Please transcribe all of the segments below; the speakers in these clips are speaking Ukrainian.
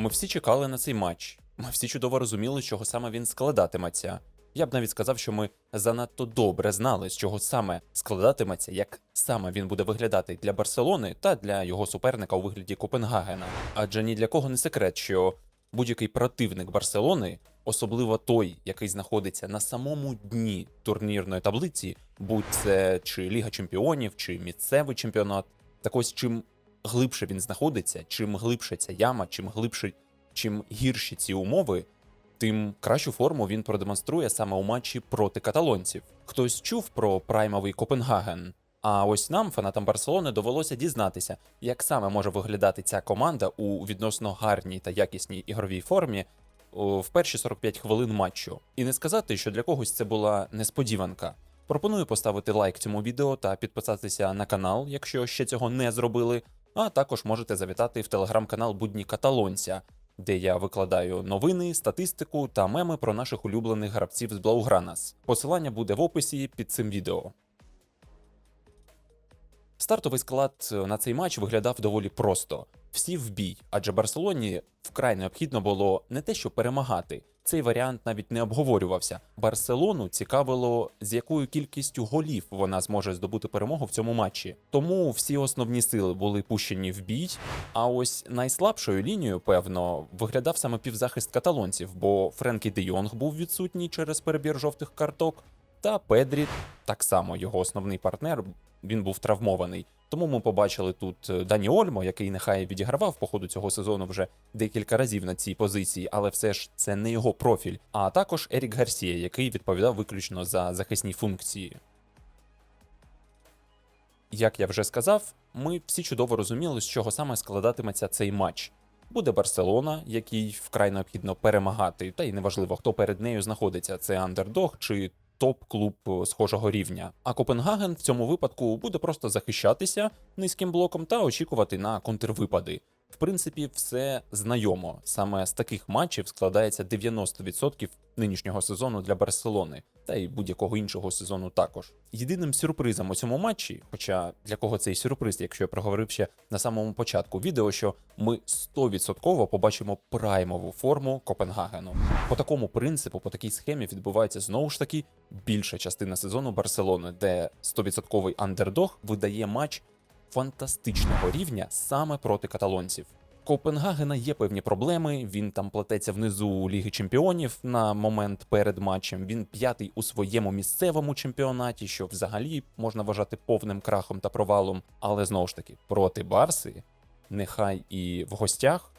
Ми всі чекали на цей матч. Ми всі чудово розуміли, з чого саме він складатиметься. Я б навіть сказав, що ми занадто добре знали, з чого саме складатиметься, як саме він буде виглядати для Барселони та для його суперника у вигляді Копенгагена. Адже ні для кого не секрет, що будь-який противник Барселони, особливо той, який знаходиться на самому дні турнірної таблиці, будь це чи Ліга Чемпіонів, чи місцевий чемпіонат, так ось чим глибше він знаходиться, чим глибше ця яма, чим глибше, чим гірші ці умови, тим кращу форму він продемонструє саме у матчі проти каталонців. Хтось чув про праймовий Копенгаген. А ось нам, фанатам Барселони, довелося дізнатися, як саме може виглядати ця команда у відносно гарній та якісній ігровій формі в перші 45 хвилин матчу. І не сказати, що для когось це була несподіванка. Пропоную поставити лайк цьому відео та підписатися на канал, якщо ще цього не зробили. А також можете завітати в телеграм-канал Будні Каталонця, де я викладаю новини, статистику та меми про наших улюблених гравців з Блаугранас. Посилання буде в описі під цим відео. Стартовий склад на цей матч виглядав доволі просто: всі в бій, адже Барселоні вкрай необхідно було не те, що перемагати. Цей варіант навіть не обговорювався. Барселону цікавило, з якою кількістю голів вона зможе здобути перемогу в цьому матчі. Тому всі основні сили були пущені в бій. А ось найслабшою лінією, певно, виглядав саме півзахист каталонців, бо Френкі де Йонг був відсутній через перебір жовтих карток. Та Педрі, так само його основний партнер, він був травмований. Тому ми побачили тут е, Дані Ольмо, який нехай відігравав по ходу цього сезону вже декілька разів на цій позиції, але все ж це не його профіль. А також Ерік Гарсія, який відповідав виключно за захисні функції. Як я вже сказав, ми всі чудово розуміли, з чого саме складатиметься цей матч. Буде Барселона, який вкрай необхідно перемагати, та й неважливо, хто перед нею знаходиться: це андердог чи топ-клуб е, схожого рівня. А Копенгаген в цьому випадку буде просто захищатися низьким блоком та очікувати на контрвипади. В принципі, все знайомо. Саме з таких матчів складається 90% нинішнього сезону для Барселони, та й будь-якого іншого сезону також. Єдиним сюрпризом у цьому матчі, хоча для кого цей сюрприз, якщо я проговорив ще на самому початку відео, що ми 100% побачимо праймову форму Копенгагену. По такому принципу, по такій схемі відбувається знову ж таки більша частина сезону Барселони, де 100% андердог видає матч фантастичного рівня саме проти каталонців. Копенгагена є певні проблеми. Він там плететься внизу Ліги Чемпіонів на момент перед матчем. Він п'ятий у своєму місцевому чемпіонаті, що взагалі можна вважати повним крахом та провалом. Але знову ж таки, проти Барси, нехай і в гостях.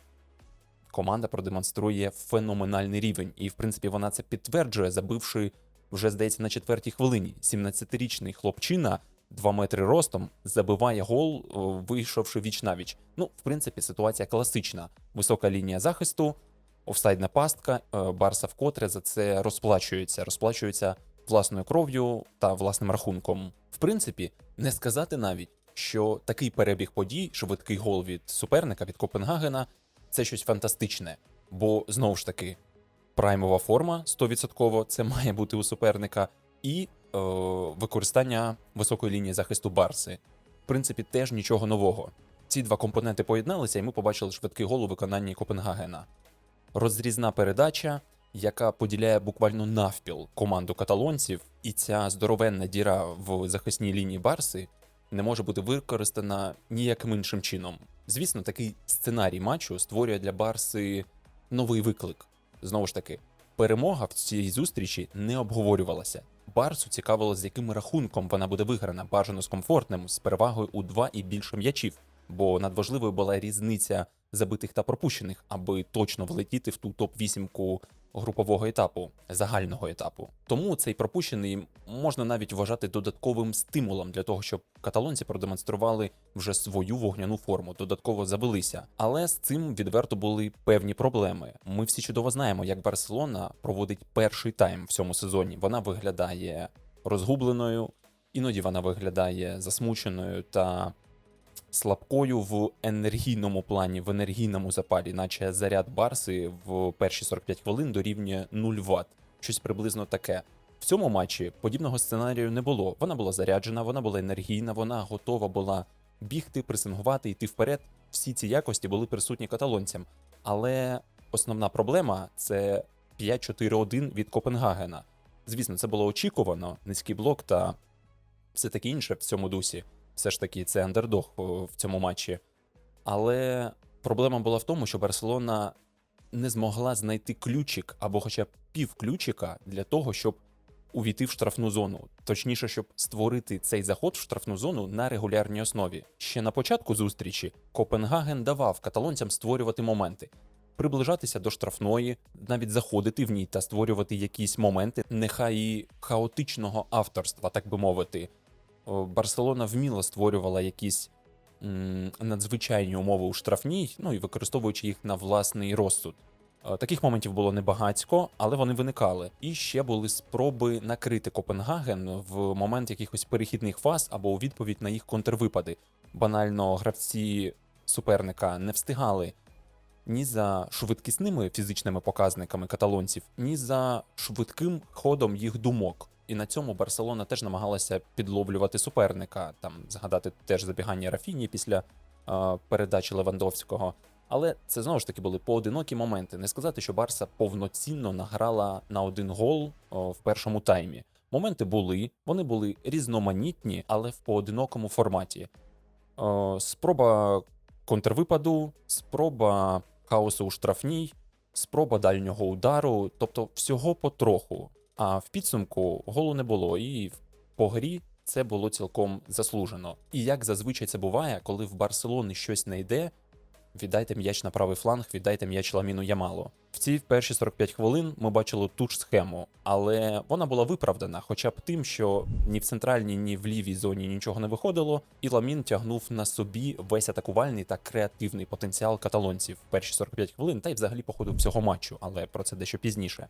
Команда продемонструє феноменальний рівень, і в принципі вона це підтверджує, забивши вже здається на четвертій хвилині. 17-річний хлопчина 2 метри ростом, забиває гол, вийшовши віч навіч. Ну, в принципі, ситуація класична. Висока лінія захисту, офсайдна пастка. е, Барса вкотре за це розплачується. Розплачується власною кров'ю та власним рахунком. В принципі, не сказати навіть, що такий перебіг подій, швидкий гол від суперника від Копенгагена, це щось фантастичне. Бо знову ж таки, праймова форма 100% це має бути у суперника, і е, використання високої лінії захисту Барси. В принципі, теж нічого нового. Ці два компоненти поєдналися, і ми побачили швидкий гол у виконанні Копенгагена. Розрізна передача, яка поділяє буквально навпіл команду каталонців, і ця здоровенна діра в захисній лінії Барси не може бути використана ніяким іншим чином. Звісно, такий сценарій матчу створює для Барси новий виклик. Знову ж таки, перемога в цій зустрічі не обговорювалася. Барсу цікавило, з яким рахунком вона буде виграна, бажано з комфортним, з перевагою у два і більше м'ячів, бо надважливою була різниця забитих та пропущених, аби точно влетіти в ту топ-8 групового етапу, загального етапу. Тому цей пропущений можна навіть вважати додатковим стимулом для того, щоб каталонці продемонстрували вже свою вогняну форму, додатково завелися. Але з цим відверто були певні проблеми. Ми всі чудово знаємо, як Барселона проводить перший тайм в цьому сезоні. Вона виглядає розгубленою, іноді вона виглядає засмученою та слабкою в енергійному плані, в енергійному запалі, наче заряд Барси в перші 45 хвилин дорівнює 0 Вт. Щось приблизно таке. В цьому матчі подібного сценарію не було. Вона була заряджена, вона була енергійна, вона готова була бігти, пресингувати, йти вперед. Всі ці якості були присутні каталонцям. Але основна проблема це 5-4-1 від Копенгагена. Звісно, це було очікувано, низький блок та все таке інше в цьому дусі. Все ж таки, це андердог в цьому матчі. Але проблема була в тому, що Барселона не змогла знайти ключик або хоча б пів для того, щоб увійти в штрафну зону. Точніше, щоб створити цей заход в штрафну зону на регулярній основі. Ще на початку зустрічі Копенгаген давав каталонцям створювати моменти, приближатися до штрафної, навіть заходити в ній та створювати якісь моменти, нехай і хаотичного авторства, так би мовити. Барселона вміло створювала якісь м, надзвичайні умови у штрафній, ну і використовуючи їх на власний розсуд. Е, Таких моментів було небагацько, але вони виникали. І ще були спроби накрити Копенгаген в момент якихось перехідних фаз або у відповідь на їх контрвипади. Банально гравці суперника не встигали ні за швидкісними фізичними показниками каталонців, ні за швидким ходом їх думок. І на цьому Барселона теж намагалася підловлювати суперника. Там згадати теж забігання Рафіні після е, передачі Левандовського. Але це знову ж таки були поодинокі моменти. Не сказати, що Барса повноцінно награла на один гол о, в першому таймі. Моменти були, вони були різноманітні, але в поодинокому форматі. О, спроба контрвипаду, спроба хаосу у штрафній, спроба дальнього удару, тобто всього потроху. А в підсумку голу не було, і по грі це було цілком заслужено. І як зазвичай це буває, коли в Барселони щось не йде, віддайте м'яч на правий фланг, віддайте м'яч Ламіну Ямалу. В ці перші 45 хвилин ми бачили ту ж схему, але вона була виправдана, хоча б тим, що ні в центральній, ні в лівій зоні нічого не виходило, і Ламін тягнув на собі весь атакувальний та креативний потенціал каталонців в перші 45 хвилин, та й взагалі по ходу всього матчу, але про це дещо пізніше.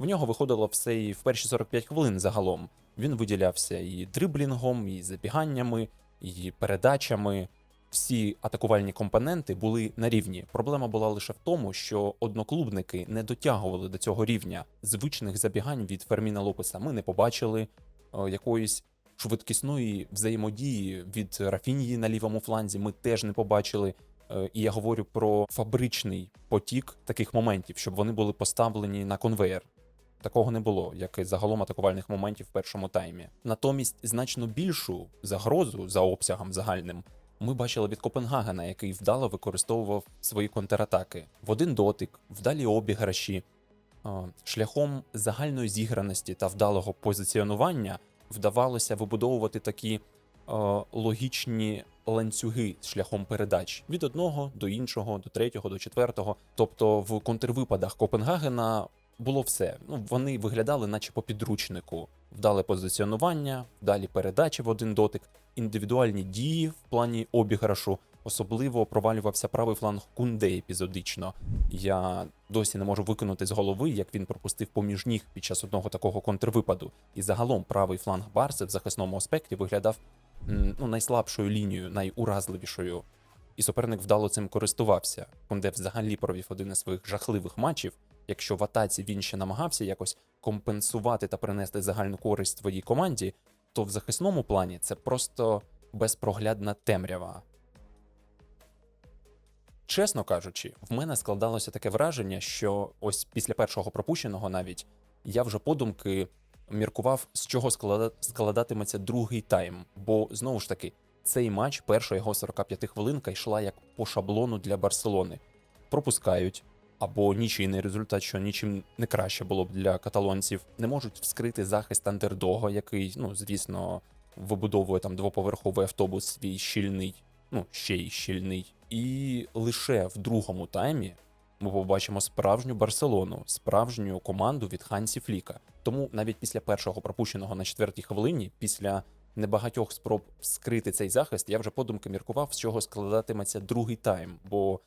В нього виходило все і в перші 45 хвилин загалом. Він виділявся і дриблінгом, і забіганнями, і передачами. Всі атакувальні компоненти були на рівні. Проблема була лише в тому, що одноклубники не дотягували до цього рівня. Звичних забігань від Ферміна Лопеса ми не побачили е, якоїсь швидкісної взаємодії від Рафінії на лівому фланзі. Ми теж не побачили. Е, І я говорю про фабричний потік таких моментів, щоб вони були поставлені на конвейер. Такого не було, як і загалом атакувальних моментів в першому таймі. Натомість значно більшу загрозу за обсягом загальним ми бачили від Копенгагена, який вдало використовував свої контратаки в один дотик, вдалі обіграші. А, Шляхом загальної зіграності та вдалого позиціонування вдавалося вибудовувати такі е, логічні ланцюги шляхом передач від одного до іншого, до третього, до четвертого. Тобто в контрвипадах Копенгагена було все. Ну, вони виглядали, наче по підручнику. Вдале позиціонування, вдалі передачі в один дотик, індивідуальні дії в плані обіграшу. Особливо провалювався правий фланг Кунде епізодично. Я досі не можу виконати з голови, як він пропустив поміж ніг під час одного такого контрвипаду. І загалом правий фланг Барси в захисному аспекті виглядав ну, найслабшою лінією, найуразливішою. І суперник вдало цим користувався. Кунде взагалі провів один із своїх жахливих матчів. Якщо в атаці він ще намагався якось компенсувати та принести загальну користь своїй команді, то в захисному плані це просто безпроглядна темрява. Чесно кажучи, в мене складалося таке враження, що ось після першого пропущеного навіть я вже подумки міркував, з чого складатиметься другий тайм. Бо знову ж таки, цей матч, перша його 45 хвилинка йшла як по шаблону для Барселони. Пропускають. Або нічийний результат, що нічим не краще було б для каталонців, не можуть вскрити захист андердога, який, ну звісно, вибудовує там двоповерховий автобус свій щільний, ну ще й щільний. І лише в другому таймі ми побачимо справжню Барселону, справжню команду від Хансі Фліка. Тому навіть після першого пропущеного на четвертій хвилині, після небагатьох спроб вскрити цей захист, я вже подумки міркував, з чого складатиметься другий тайм, бо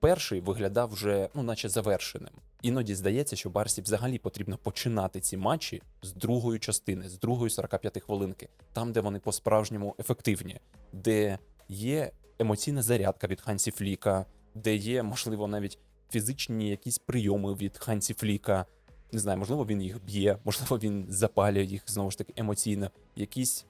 перший виглядав вже, ну, наче завершеним. Іноді здається, що Барсі взагалі потрібно починати ці матчі з другої частини, з другої 45 хвилинки, там, де вони по-справжньому ефективні, де є емоційна зарядка від Хансі Фліка, де є, можливо, навіть фізичні якісь прийоми від Хансі Фліка. Не знаю, можливо, він їх б'є, можливо, він запалює їх знову ж таки емоційно. Якісь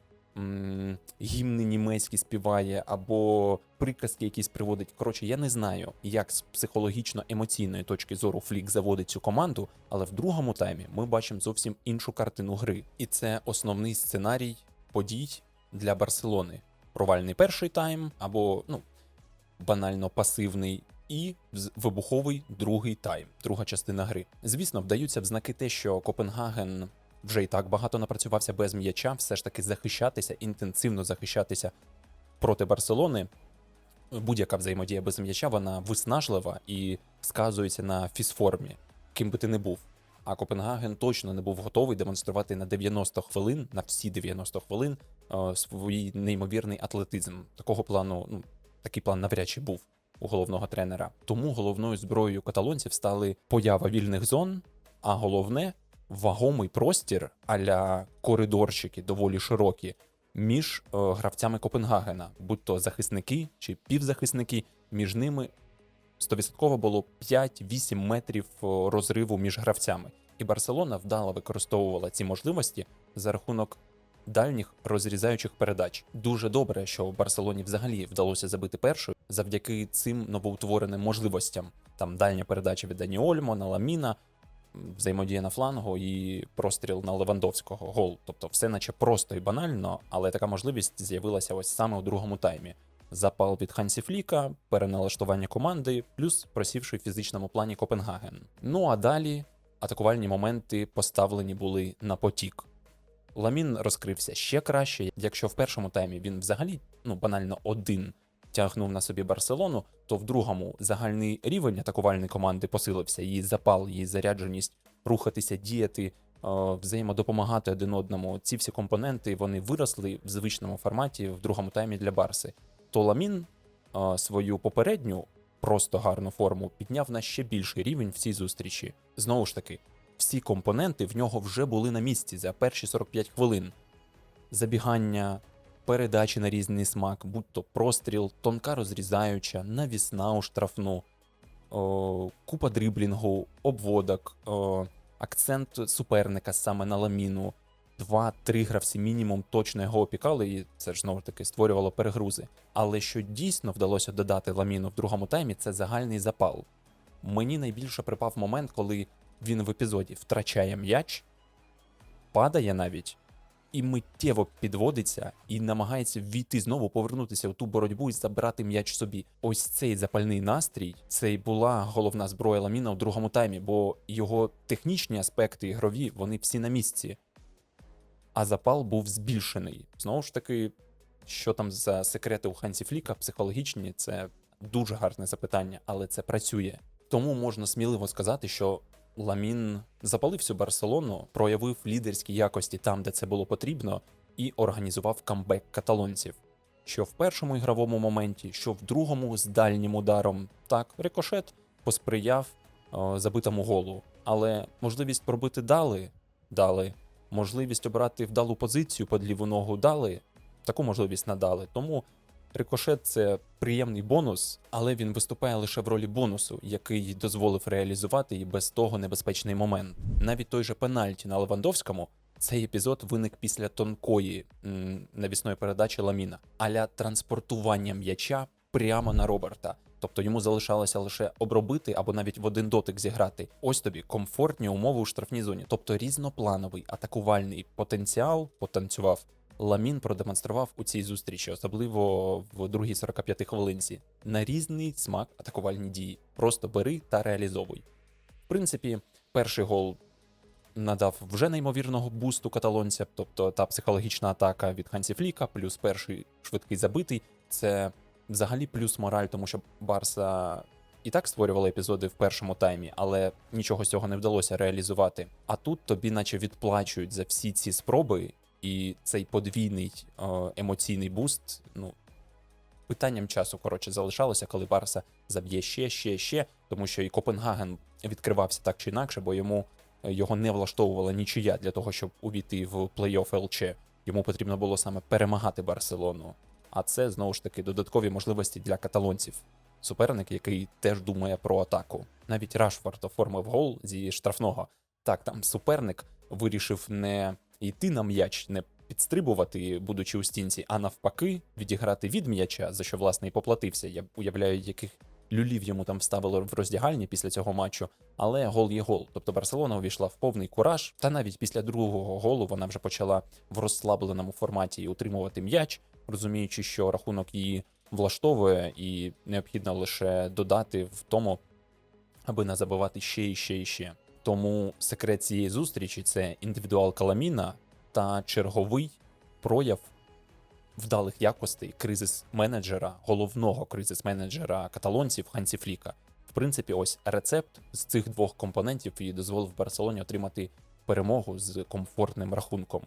гімни німецькі співає, або приказки якісь приводить. Коротше, я не знаю, як з психологічно-емоційної точки зору Флік заводить цю команду, але в другому таймі ми бачимо зовсім іншу картину гри. І це основний сценарій подій для Барселони. Провальний перший тайм, або ну, банально пасивний. І вибуховий другий тайм, друга частина гри. Звісно, вдаються в знаки те, що Копенгаген вже і так багато напрацювався без м'яча, все ж таки захищатися, інтенсивно захищатися проти Барселони. Будь-яка взаємодія без м'яча, вона виснажлива і сказується на фізформі, ким би ти не був. А Копенгаген точно не був готовий демонструвати на 90 хвилин, на всі 90 хвилин, е, свій неймовірний атлетизм. Такого плану, ну, такий план навряд чи був у головного тренера. Тому головною зброєю каталонців стали поява вільних зон, а головне вагомий простір аля коридорчики доволі широкі між е, гравцями Копенгагена, будь то захисники чи півзахисники, між ними 100% було 5-8 метрів е, розриву між гравцями. І Барселона вдало використовувала ці можливості за рахунок дальніх розрізаючих передач. Дуже добре, що Барселоні взагалі вдалося забити першою завдяки цим новоутвореним можливостям. Там дальня передача від Дані Ольмо на Ламіна, взаємодія на флангу і простріл на Левандовського. Гол. Тобто, все наче просто і банально, але така можливість з'явилася ось саме у другому таймі. Запал від Хансі Фліка, переналаштування команди, плюс просівши в фізичному плані Копенгаген. Ну а далі атакувальні моменти поставлені були на потік. Ламін розкрився ще краще. Якщо в першому таймі він взагалі ну банально один тягнув на собі Барселону, то в другому загальний рівень атакувальної команди посилився, її запал, її зарядженість рухатися, діяти, е, взаємодопомагати один одному. Ці всі компоненти вони виросли в звичному форматі в другому таймі для Барси. То Ламін е, свою попередню просто гарну форму підняв на ще більший рівень в цій зустрічі. Знову ж таки, всі компоненти в нього вже були на місці за перші 45 хвилин. Забігання, передачі на різний смак, будь то простріл, тонка розрізаюча, навісна у штрафну, о, купа дриблінгу, обводок, о, акцент суперника саме на ламіну. Два-три гравці мінімум точно його опікали, і це ж знову таки створювало перегрузи. Але що дійсно вдалося додати ламіну в другому таймі, це загальний запал. Мені найбільше припав момент, коли він в епізоді втрачає м'яч, падає навіть, і миттєво підводиться і намагається ввійти знову, повернутися в ту боротьбу і забрати м'яч собі. Ось цей запальний настрій, це й була головна зброя Ламіна у другому таймі, бо його технічні аспекти ігрові, вони всі на місці. А запал був збільшений. Знову ж таки, що там за секрети у Хансі Фліка, психологічні, це дуже гарне запитання, але це працює. Тому можна сміливо сказати, що Ламін запалив всю Барселону, проявив лідерські якості там, де це було потрібно, і організував камбек каталонців. Що в першому ігровому моменті, що в другому з дальнім ударом. Так, рикошет посприяв е, забитому голу. Але можливість пробити дали дали. Можливість обрати вдалу позицію під ліву ногу дали. Таку можливість надали. Тому Рикошет це приємний бонус, але він виступає лише в ролі бонусу, який дозволив реалізувати і без того небезпечний момент. Навіть той же пенальті на Левандовському. Цей епізод виник після тонкої м, навісної передачі Ламіна, аля транспортування м'яча прямо на Роберта. Тобто йому залишалося лише обробити або навіть в один дотик зіграти. Ось тобі комфортні умови у штрафній зоні. Тобто різноплановий атакувальний потенціал потанцював Ламін продемонстрував у цій зустрічі, особливо в другій 45 хвилинці, на різний смак атакувальні дії. Просто бери та реалізовуй. В принципі, перший гол надав вже неймовірного бусту каталонцям, тобто та психологічна атака від Хансі Фліка, плюс перший швидкий забитий. Це взагалі плюс мораль, тому що Барса і так створювала епізоди в першому таймі, але нічого з цього не вдалося реалізувати. А тут тобі, наче відплачують за всі ці спроби, і цей подвійний е, емоційний буст, ну. Питанням часу, коротше, залишалося, коли Барса заб'є ще, ще, ще, тому що і Копенгаген відкривався так чи інакше, бо йому е, його не влаштовувала нічия для того, щоб увійти в плей-офф ЛЧ. Йому потрібно було саме перемагати Барселону. А це знову ж таки додаткові можливості для каталонців. Суперник, який теж думає про атаку. Навіть Рашфорд оформив гол зі штрафного. Так, там суперник вирішив не йти на м'яч, не підстрибувати, будучи у стінці, а навпаки, відіграти від м'яча, за що власне і поплатився. Я уявляю, яких люлів йому там вставили в роздягальні після цього матчу. Але гол є гол. Тобто Барселона увійшла в повний кураж. Та навіть після другого голу вона вже почала в розслабленому форматі утримувати м'яч, розуміючи, що рахунок її влаштовує, і необхідно лише додати в тому, аби не забивати ще і ще і ще. Тому секрет цієї зустрічі це індивідуал Каламіна та черговий прояв вдалих якостей кризис менеджера, головного кризис менеджера каталонців Хансі Фліка. В принципі, ось рецепт з цих двох компонентів і дозволив Барселоні отримати перемогу з комфортним рахунком.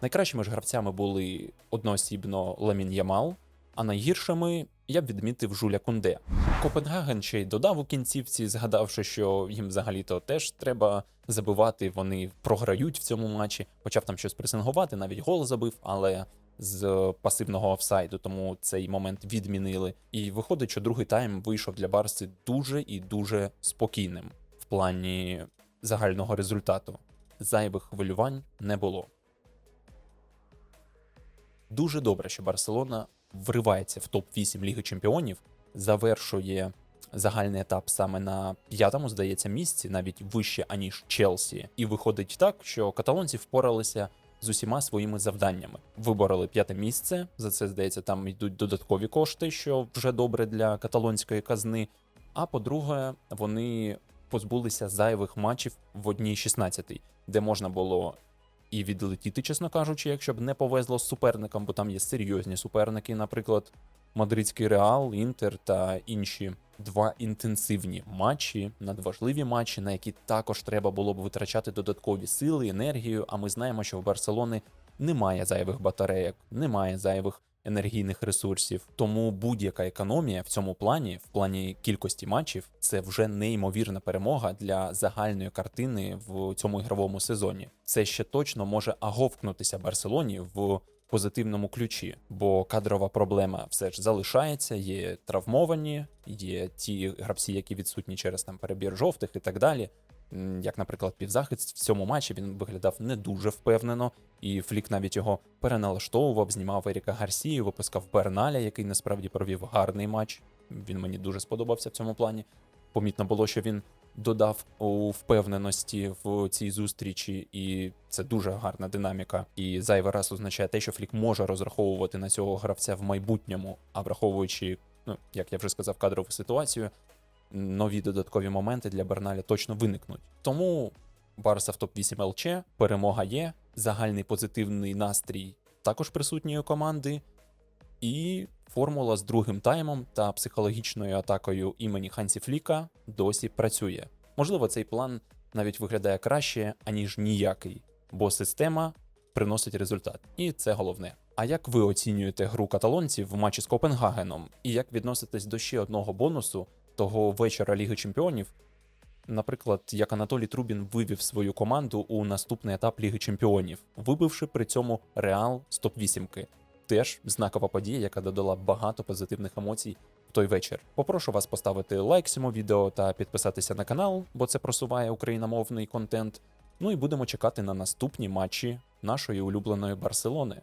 Найкращими ж гравцями були одноосібно Ламін Ямал, а найгіршими я б відмітив Жуля Кунде. Копенгаген ще й додав у кінцівці, згадавши, що їм взагалі-то теж треба забивати. Вони програють в цьому матчі, почав там щось пресингувати, навіть гол забив, але з пасивного офсайду, тому цей момент відмінили. І виходить, що другий тайм вийшов для Барси дуже і дуже спокійним в плані загального результату. Зайвих хвилювань не було. Дуже добре, що Барселона вривається в топ-8 Ліги Чемпіонів, завершує загальний етап саме на п'ятому, здається, місці, навіть вище аніж Челсі. І виходить так, що каталонці впоралися з усіма своїми завданнями. Вибороли п'яте місце. За це здається, там йдуть додаткові кошти, що вже добре для каталонської казни. А по-друге, вони позбулися зайвих матчів в одній 16 де можна було і відлетіти, чесно кажучи, якщо б не повезло з суперником, бо там є серйозні суперники, наприклад, Мадридський Реал, Інтер та інші два інтенсивні матчі, надважливі матчі, на які також треба було б витрачати додаткові сили, енергію. А ми знаємо, що в Барселони немає зайвих батарейок, немає зайвих енергійних ресурсів. Тому будь-яка економія в цьому плані, в плані кількості матчів, це вже неймовірна перемога для загальної картини в цьому ігровому сезоні. Це ще точно може аговкнутися Барселоні в позитивному ключі, бо кадрова проблема все ж залишається. Є травмовані, є ті гравці, які відсутні через там перебір жовтих і так далі. Як, наприклад, півзахист в цьому матчі він виглядав не дуже впевнено, і Флік навіть його переналаштовував, знімав Еріка Гарсію, випускав Берналя, який насправді провів гарний матч. Він мені дуже сподобався в цьому плані. Помітно було, що він додав у впевненості в цій зустрічі, і це дуже гарна динаміка. І зайвий раз означає те, що Флік може розраховувати на цього гравця в майбутньому, а враховуючи, ну як я вже сказав, кадрову ситуацію, нові додаткові моменти для Берналя точно виникнуть. Тому Барса в топ-8 ЛЧ, перемога є, загальний позитивний настрій також присутній у команди, і формула з другим таймом та психологічною атакою імені Хансі Фліка досі працює. Можливо, цей план навіть виглядає краще, аніж ніякий, бо система приносить результат, і це головне. А як ви оцінюєте гру каталонців в матчі з Копенгагеном? І як відноситесь до ще одного бонусу того вечора Ліги Чемпіонів? Наприклад, як Анатолій Трубін вивів свою команду у наступний етап Ліги Чемпіонів, вибивши при цьому Реал з топ-8. Теж знакова подія, яка додала багато позитивних емоцій в той вечір. Попрошу вас поставити лайк цьому відео та підписатися на канал, бо це просуває україномовний контент. Ну і будемо чекати на наступні матчі нашої улюбленої Барселони.